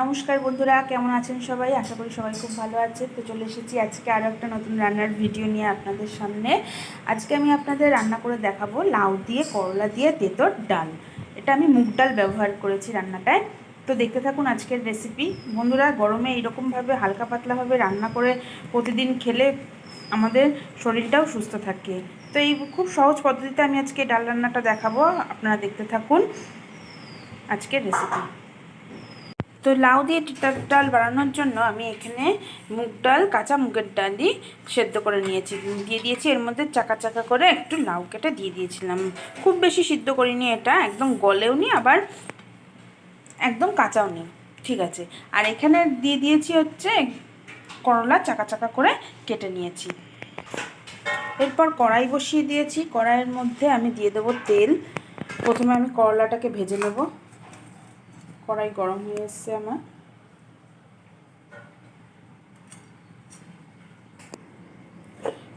নমস্কার বন্ধুরা, কেমন আছেন সবাই? আশা করি সবাই খুব ভালো আছে তো চলে এসেছি আজকে আরও একটা নতুন রান্নার ভিডিও নিয়ে আপনাদের সামনে। আজকে আমি আপনাদের রান্না করে দেখাবো লাউ দিয়ে, করলা দিয়ে তেঁতোর ডাল। এটা আমি মুগ ডাল ব্যবহার করেছি রান্নাটায়। তো দেখতে থাকুন আজকের রেসিপি বন্ধুরা, গরমে এইরকমভাবে হালকা পাতলাভাবে রান্না করে প্রতিদিন খেলে আমাদের শরীরটাও সুস্থ থাকে। তো এই খুব সহজ পদ্ধতিতে আমি আজকে ডাল রান্নাটা দেখাবো। আপনারা দেখতে থাকুন আজকের রেসিপি তো লাউ দিয়ে টিটার ডাল বানানোর জন্য আমি এখানে মুগ ডাল, কাঁচা মুগের ডালই সেদ্ধ করে নিয়েছি। দিয়ে দিয়েছি এর মধ্যে চাকা চাকা করে একটু লাউ কেটে দিয়ে দিয়েছিলাম। খুব বেশি সিদ্ধ করিনি এটা, একদম গলেও নি, আবার একদম কাঁচাও নেই ঠিক আছে। আর এখানে দিয়ে দিয়েছি হচ্ছে করলা, চাকা চাকা করে কেটে নিয়েছি। এরপর কড়াই বসিয়ে দিয়েছি। কড়াইয়ের মধ্যে আমি দিয়ে দেবো তেল। প্রথমে আমি করলাটাকে ভেজে নেব। কড়াই গরম হয়ে এসছে আমার।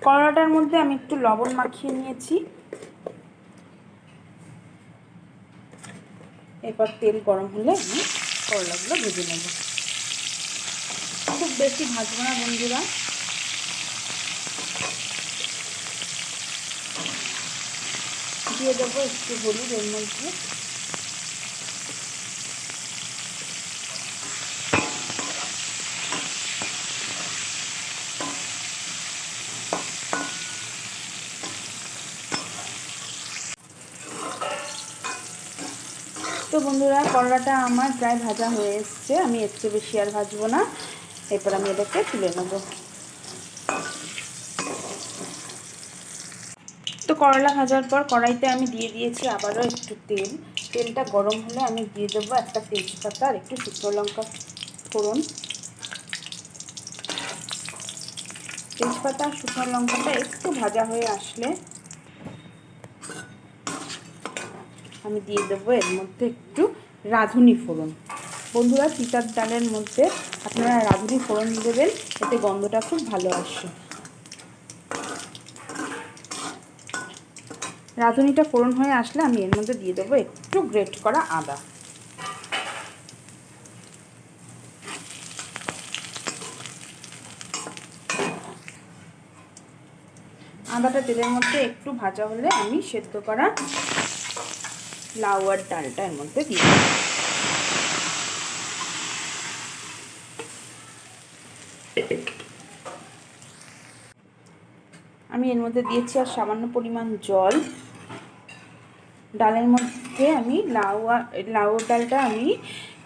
করলাটার মধ্যে আমি একটু লবণ মাখিয়ে নিয়েছি। এরপর তেল গরম হলে আমি করলাগুলো ভেজে নেব। খুব বেশি ভাজবো না বন্ধুরা। দিয়ে দেবো একটু হলুদ এর মধ্যে। তো বন্ধুরা, করলাটা আমার প্রায় ভাজা হয়ে এসছে। আমি এর চেয়ে বেশি আর ভাজবো না। এরপর আমি এটাকে তুলে নেব। তো করলা ভাজার পর কড়াইতে আমি দিয়ে দিয়েছি আবারও একটু তেল। তেলটা গরম হলে আমি দিয়ে দেবো একটা তেজপাতা আর একটু শুকনো লঙ্কা ফোড়ন। তেজপাতা শুকনো লঙ্কাটা একটু ভাজা হয়ে আসলে আমি দিয়ে দেবো, এর মধ্যে একটু রাঁধুনি ফোড়ন। বন্ধুরা চিতার ডালের মধ্যে আপনারা রাঁধুনি ফোড়ন দেবেন, এতে গন্ধটা খুব ভালো আসে। রাঁধুনিটা ফোড়ন হয়ে আসলে আমি এর মধ্যে দিয়ে দেবো একটু গ্রেট করা আদা। আদাটা তেলের মধ্যে একটু ভাজা হলে আমি সেদ্ধ করা লাউ আর ডালটা এর মধ্যে দিয়ে আমি এর মধ্যে দিয়েছি আর সামান্য পরিমাণ জল। ডালের মধ্যে আমি লাউ আর, লাউ ডালটা আমি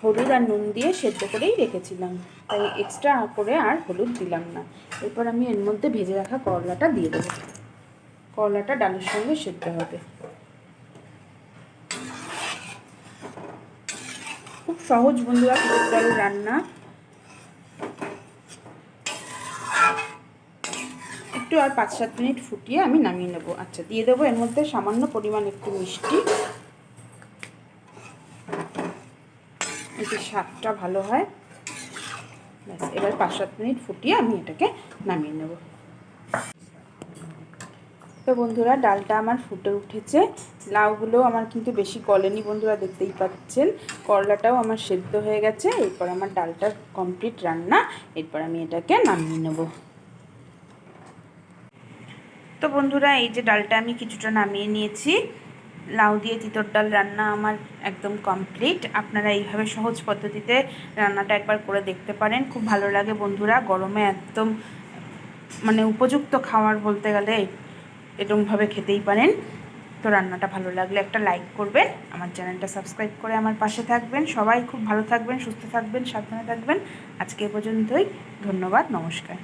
হলুদ আর নুন দিয়ে সেদ্ধ করেই রেখেছিলাম। তাই এক্সট্রা করে আর হলুদ দিলাম না। এরপর আমি এর মধ্যে ভেজে রাখা করলাটা দিয়ে দেবো। করলাটা ডালের সঙ্গে সেদ্ধ হবে। সহজ বন্ধুরা টুকুর ডালের রান্না। একটু আর পাঁচ সাত মিনিট ফুটিয়ে আমি নামিয়ে নেব। আচ্ছা দিয়ে দেবো এর মধ্যে সামান্য পরিমাণ একটু মিষ্টি। এতে স্বাদটা ভালো হয়। ব্যাস, এবার পাঁচ সাত মিনিট ফুটিয়ে আমি এটাকে নামিয়ে নেব। তো বন্ধুরা, ডালটা আমার ফুটে উঠেছে। লাউগুলো আমার কিন্তু বেশি গলেনি বন্ধুরা, দেখতেই পাচ্ছেন। করলাটাও আমার সেদ্ধ হয়ে গেছে। এরপর আমার ডালটা কমপ্লিট রান্না। এরপর আমি এটাকে নামিয়ে নেব। তো বন্ধুরা, এই যে ডালটা আমি কিছুটা নামিয়ে নিয়েছি। লাউ দিয়ে তিতর ডাল রান্না আমার একদম কমপ্লিট আপনারা এইভাবে সহজ পদ্ধতিতে রান্নাটা একবার করে দেখতে পারেন। খুব ভালো লাগে বন্ধুরা, গরমে একদম মানে উপযুক্ত খাবার বলতে গেলে এরকমভাবে খেতেই পারেন। তো রান্নাটা ভালো লাগলে একটা লাইক করবেন, আমার চ্যানেলটা সাবস্ক্রাইব করে আমার পাশে থাকবেন। সবাই খুব ভালো থাকবেন, সুস্থ থাকবেন, সাবধানে থাকবেন। আজকে পর্যন্তই, ধন্যবাদ, নমস্কার।